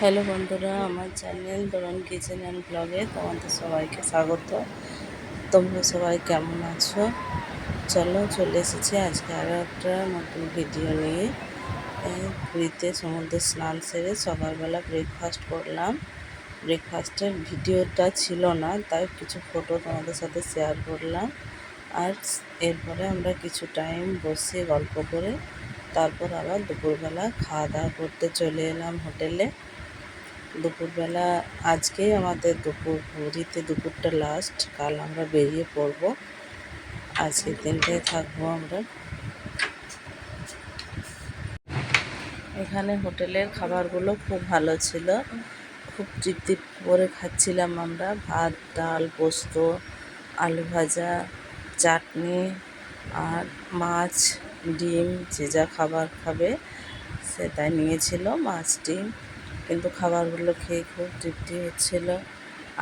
Hello বন্ধুরা, আমার channel Dolon kitchen and ব্লগে তোমাদের সবাইকে স্বাগত। তোমরা সবাই কেমন আছো? চলো চলে এসেছি আজকে আরও একটা নতুন ভিডিও নিয়ে। পুরীতে সমুদ্রে স্নান সেরে সকালবেলা ব্রেকফাস্ট করলাম। ব্রেকফাস্টের ভিডিওটা ছিল না, তাই কিছু ফটো তোমাদের সাথে শেয়ার করলাম। আর এরপরে আমরা কিছু টাইম বসে গল্প করে তারপর আবার দুপুরবেলা খাওয়া দাওয়া করতে চলে এলাম হোটেলে। দুপুরবেলা আজকেই আমাদের দুপুর, পুরীতে দুপুরটা লাস্ট কাল আমরা বেরিয়ে পড়ব। আজকের দিনটাই থাকব আমরা। এখানে হোটেলের খাবারগুলো খুব ভালো ছিল। খুব তৃপ্তি করে খাচ্ছিলাম আমরা। ভাত, ডাল, পোস্ত, আলু ভাজা, চাটনি আর মাছ। ডিম, যে যা খাবার খাবে সেটাই নিয়েছিল, মাছ, ডিম। কিন্তু খাবারগুলো খেয়ে খুব তৃপ্তি হচ্ছিল।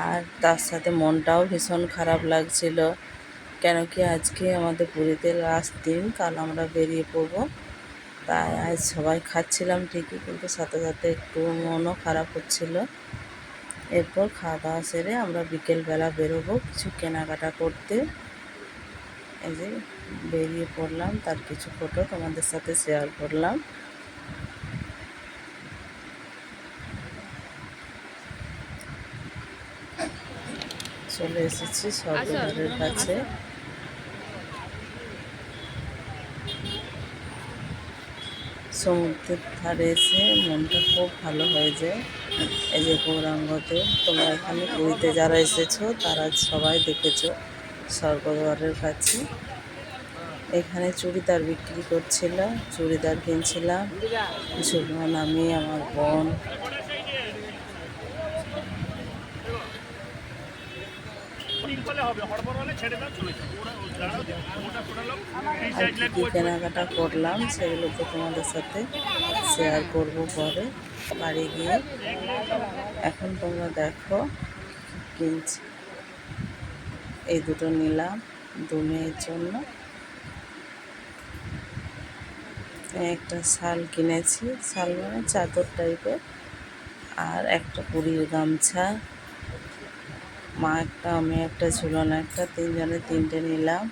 আর তার সাথে মনটাও ভীষণ খারাপ লাগছিল। কেন কি আজকে আমাদের পুরীতে লাস্ট দিন, কাল আমরা বেরিয়ে পড়ব। তাই আজ সবাই খাচ্ছিলাম ঠিকই, কিন্তু সাথে সাথে একটু মনও খারাপ হচ্ছিল। এরপর খাওয়া দাওয়া সেরে আমরা বিকেলবেলা বেরোবো কিছু কেনাকাটা করতে। এই যে বেরিয়ে পড়লাম তার কিছু ফটো তোমাদের সাথে শেয়ার করলাম। চলে এসেছি স্বর্গদ্বারের কাছে। সমুদ্রের ধারে এসে মনটা খুব ভালো হয়ে যায়। এই যে গৌরাঙ্গতে তোমরা এখানে পুরীতে যারা এসেছ তারা সবাই দেখেছ স্বর্গদ্বারের কাছে। এখানে চুড়িদার বিক্রি করছিল, চুড়িদার কিনছিলাম। ঝুলন আমি আমার বোন। কেনাকাটা করলাম। সেগুলো তো তোমাদের সাথে শেয়ার করব পরে, বাড়ি গিয়ে। এখন তোমরা দেখো কিনছি। এই দুটো নিলাম দু মেয়ের জন্য। একটা শাল কিনেছি, শাল মানে চাদর টাইপের। আর একটা পুরীর গামছা। মা একটা, আমি একটা, ঝুলন একটা, তিনজনে তিনটে নিলাম।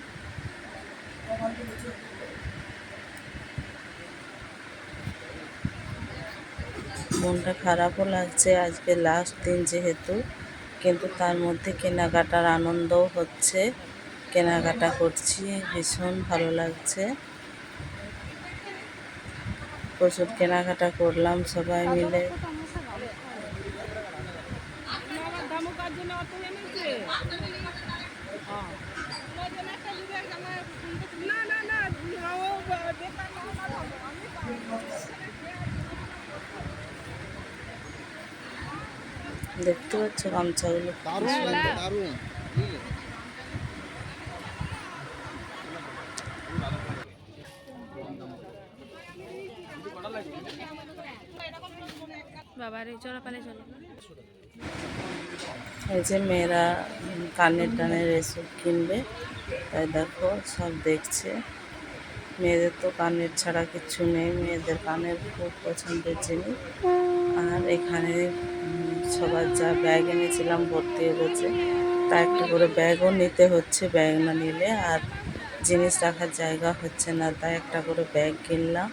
মনটা খারাপও লাগছে আজকে লাস্ট দিন যেহেতু, কিন্তু তার মধ্যে কেনাকাটার আনন্দও হচ্ছে। কেনাকাটা করছি, ভীষণ ভালো লাগছে। প্রচুর কেনাকাটা করলাম সবাই মিলে। দেখতে পাচ্ছ গামছাগুলো। দারুণ সুন্দর। দারুণ বাবারে চলো পালে চলো এই যে মেয়েরা কানের টানের এসব কিনবে, তাই দেখো, সব দেখছে। মেয়েদের তো কানের ছাড়া কিছু নেই, মেয়েদের কানের খুব পছন্দের জিনিস। আর এখানে সবার যা ব্যাগ এনেছিলাম, ভর্তি হয়েছে তা একটা করে ব্যাগও নিতে হচ্ছে, ব্যাগ না নিলে আর জিনিস রাখার জায়গা হচ্ছে না, তাই একটা করে ব্যাগ কিনলাম।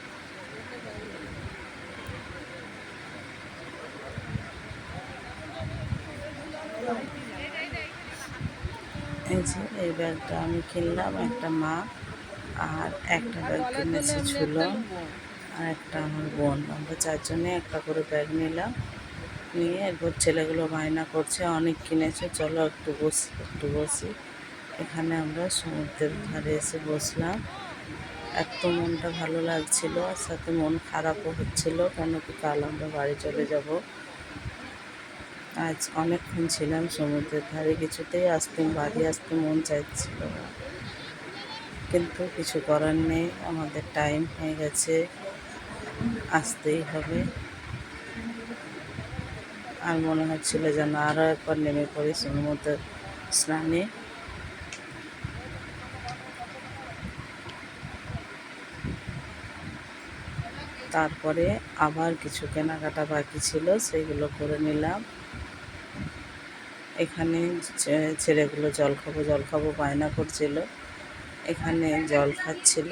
এই এই ব্যাগটা আমি কিনলাম, একটা মা আর একটা ব্যাগ কিনেছি ঝুলন আর একটা আমার বোন। আমরা চারজনে একটা করে ব্যাগ নিলাম, নিয়ে এরপর ছেলেগুলো বায়না করছে, অনেক কিনেছে, চলো একটু বসি একটু বসি। এখানে আমরা সমুদ্রের ধারে এসে বসলাম। এত মনটা ভালো লাগছিল, আর সাথে মন খারাপও হচ্ছিল, কেন কি কাল আমরা বাড়ি চলে যাব। আজ অনেকক্ষণ ছিলাম সমুদ্রের ধারে, কিছুতেই আসতে বাড়ি আসতে মন চাইছিল কিন্তু কিছু করার নেই, আমাদের টাইম হয়ে গেছে, আসতেই হবে। আর মনে হচ্ছিল যেন আরও একবার নেমে পড়ি সমুদ্র স্নানে। তারপরে আবার কিছু কেনাকাটা বাকি ছিল সেইগুলো করে নিলাম। এখানে ছেলেগুলো জল খাব জল খাব বায়না করছিল। এখানে জল খাচ্ছিল।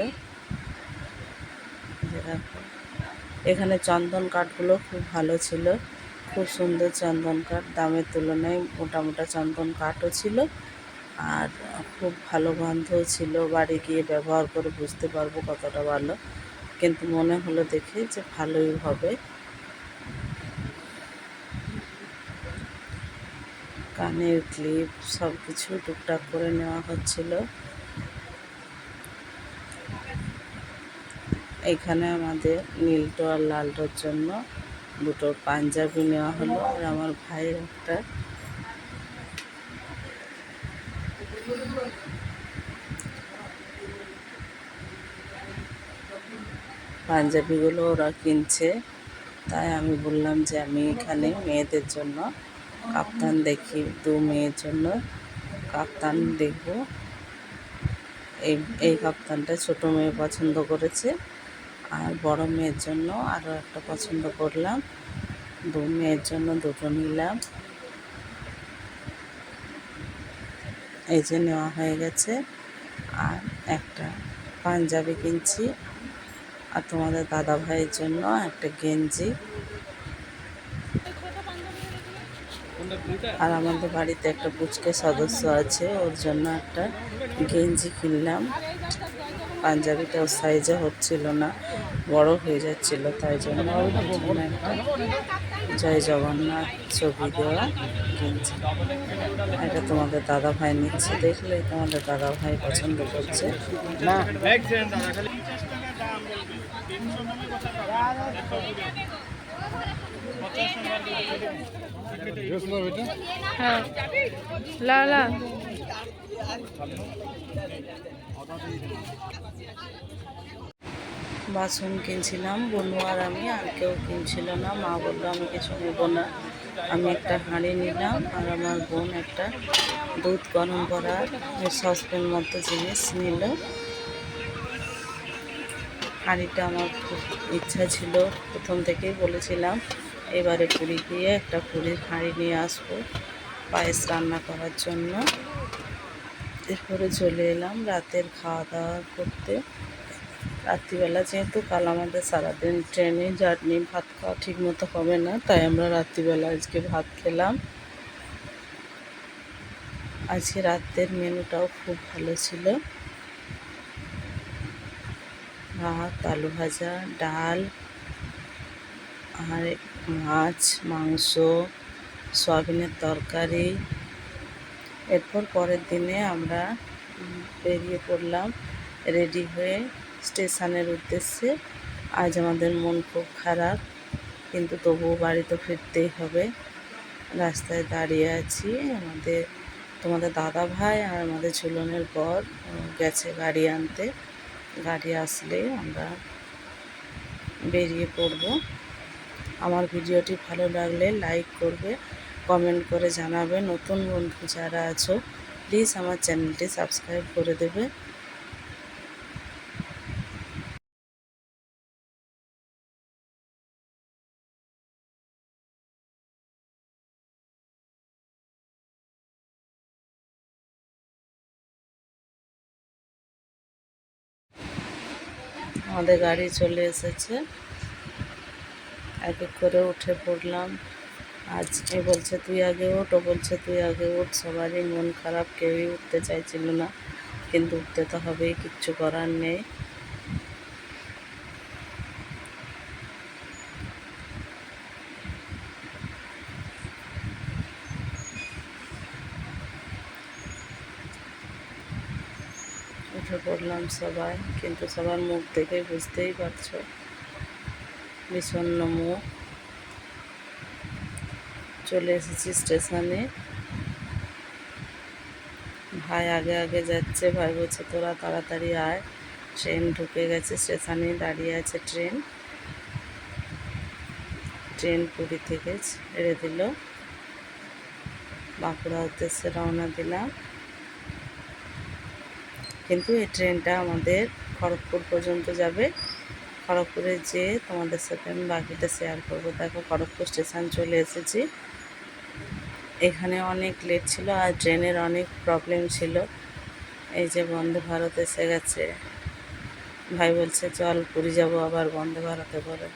এখানে চন্দন কাঠগুলো খুব ভালো ছিল। খুব সুন্দর চন্দন কাঠ। দামের তুলনায় মোটা মোটা চন্দন কাঠও ছিল। আর খুব ভালো গন্ধও ছিল। বাড়ি গিয়ে ব্যবহার করে বুঝতে পারব কতটা ভালো। কিন্তু মনে হলো দেখে যে ভালোই হবে। কানের ক্লিপ সব কিছু টুকটাক করে নেওয়া হচ্ছিল। এখানে আমাদের নীলটো আর লালটোর জন্য দুটো পাঞ্জাবি নেওয়া হলো আর আমার ভাইয়ের একটা। পাঞ্জাবিগুলো ওরা কিনছে, তাই আমি বললাম যে আমি এখানে মেয়েদের জন্য কাপ্তান দেখি দু মেয়ের জন্য। কাপ্তান দেখব। এই এই কাপ্তানটা ছোট মেয়ে পছন্দ করেছে। আর বড় মেয়ের জন্য আরও একটা পছন্দ করলাম। দু মেয়ের জন্য দুটো নিলাম। এই যে নেওয়া হয়ে গেছে। আর একটা পাঞ্জাবি কিনছি। আর তোমাদের দাদা ভাইয়ের জন্য একটা গেঞ্জি। আর আমাদের বাড়িতে একটা পুচকে সদস্য আছে, ওর জন্য একটা গেঞ্জি কিনলাম। পাঞ্জাবিটা ওর সাইজে হচ্ছিল না, বড় হয়ে যাচ্ছিল, তাই জন্য একটা জয় জগন্নাথ ছবি দেওয়া গেঞ্জি। এটা তোমাদের দাদা ভাই নিচ্ছে, দেখলে তোমাদের দাদা ভাই পছন্দ করছে হ্যাঁ। বাসন কিনছিলাম, বনু আর আমি, আর কেউ কিনছিল না। মা বলল, আমি কিছু নেব না। আমি একটা হাঁড়ি নিলাম, আর আমার বোন একটা দুধ গরম করার সসপ্যান মতো জিনিস নিল। হাঁড়িটা আমার খুব ইচ্ছা ছিল, প্রথম থেকেই বলেছিলাম। এবারে পুরী গিয়ে একটা পুরীর হাঁড়ি নিয়ে আসব পায়েস রান্না করার জন্য। এরপরে চলে এলাম রাতের খাওয়া দাওয়া করতে। রাত্রিবেলা যেহেতু কাল আমাদের সারাদিন ট্রেনে জার্নি, ভাত খাওয়া ঠিক মতো হবে না, তাই আমরা রাত্রিবেলা আজকে ভাত খেলাম। আজকে রাতের মেনুটাও খুব ভালো ছিল। ভাত, আলু ভাজা, ডাল, আর মাছ, মাংস, সয়াবিনের তরকারি। এরপর পরের দিনে আমরা বেরিয়ে পড়লাম, রেডি হয়ে স্টেশনের উদ্দেশ্যে। আজ আমাদের মন খুব খারাপ, কিন্তু তবুও বাড়ি তো ফিরতেই হবে। রাস্তায় দাঁড়িয়ে আছি, আমাদের, তোমাদের দাদা ভাই আর আমাদের ঝুলনের পর গেছে গাড়ি আনতে। গাড়ি আসলে আমরা বেরিয়ে পড়ব। আমার ভিডিওটি ভালো লাগলে লাইক করবে, কমেন্ট করে জানাবে। নতুন বন্ধু যারা আছো প্লিজ আমার চ্যানেলটি সাবস্ক্রাইব করে দেবে। আমাদের গাড়ি চলে এসেছে। এক এক করে উঠে পড়লাম। আজ এ বলছে, তুই আগে ওঠ ও বলছে, তুই আগে ওঠ সবারই মন খারাপ, কেউই উঠতে চাইছিল না। কিন্তু উঠতে তো হবেই, কিচ্ছু করার নেই। উঠে পড়লাম সবাই, কিন্তু সবার মুখ দেখে বুঝতেই পারছ। বিষণ্ণ মুখ চলে এসেছি স্টেশনে। ভাই আগে আগে যাচ্ছে, ভাই বলছে, তোরা তাড়াতাড়ি আয়। ট্রেন ঢুকে গেছে, স্টেশনে দাঁড়িয়ে আছে ট্রেন। ট্রেন পুরী থেকে ছেড়ে দিল। বাঁকুড়া উদ্দেশ্যে রওনা দিলাম। কিন্তু এই ট্রেনটা আমাদের খড়গপুর পর্যন্ত যাবে। খড়গপুরে যেয়ে তোমাদের সাথে আমি বাকিটা শেয়ার করব। দেখো খড়গপুর স্টেশন চলে এসেছি। এখানে অনেক লেট ছিল আর ট্রেনের অনেক প্রবলেম ছিল। এই যে বন্দে ভারত এসে গেছে। ভাই বলছে, চল পুরী যাব আবার বন্দে ভারতে করে।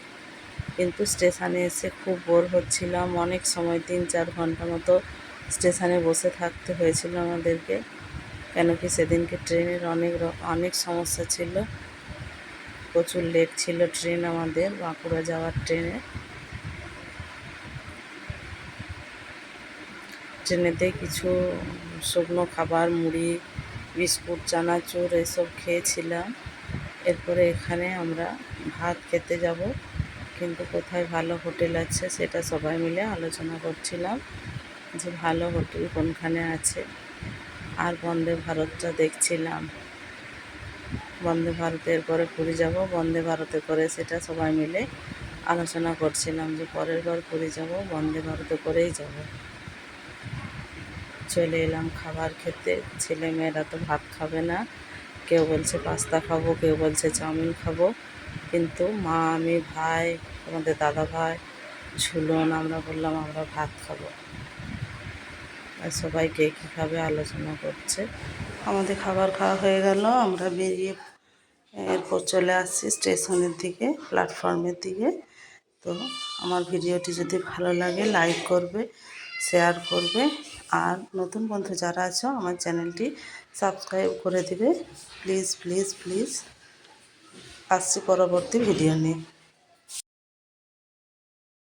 কিন্তু স্টেশনে এসে খুব বোর হচ্ছিলাম। অনেক সময় তিন চার ঘণ্টা মতো স্টেশনে বসে থাকতে হয়েছিল আমাদেরকে। কেন কি সেদিনকে ট্রেনের অনেক অনেক সমস্যা ছিল। প্রচুর লেট ছিল ট্রেন আমাদের, বাঁকুড়া যাওয়ার ট্রেনে। ট্রেনেতে কিছু শুকনো খাবার, মুড়ি, বিস্কুট, চানাচুর এসব খেয়েছিলাম। এরপরে এখানে আমরা ভাত খেতে যাব, কিন্তু কোথায় ভালো হোটেল আছে সেটা সবাই মিলে আলোচনা করছিলাম, যে ভালো হোটেল কোনখানে আছে। আর বন্দে ভারতটা দেখছিলাম। বন্দে ভারতের পরে পুরী যাব, বন্দে ভারতে করে সেটা সবাই মিলে আলোচনা করছিলাম যে পরের বার পুরী যাব, বন্দে ভারতে করেই যাব। চলে এলাম খাবার খেতে ছেলে মেয়েরা তো ভাত খাবে না, কেউ বলছে পাস্তা খাব, কেউ বলছে চাউমিন খাব, কিন্তু মা, আমি, ভাই, আমাদের দাদা ভাই, ঝুলন, আমরা বললাম আমরা ভাত খাব। আর সবাই কে কী খাবে আলোচনা করছে? আমাদের খাবার খাওয়া হয়ে গেল, আমরা বেরিয়ে, এরপর চলে আসছি স্টেশনের দিকে প্ল্যাটফর্মের দিকে। তো আমার ভিডিওটি যদি ভালো লাগে লাইক করবে শেয়ার করবে। আর নতুন বন্ধু যারা আছো, আমার চ্যানেলটি সাবস্ক্রাইব করে দিবে। প্লিজ প্লিজ প্লিজ আসছি পরবর্তী ভিডিও নিয়ে।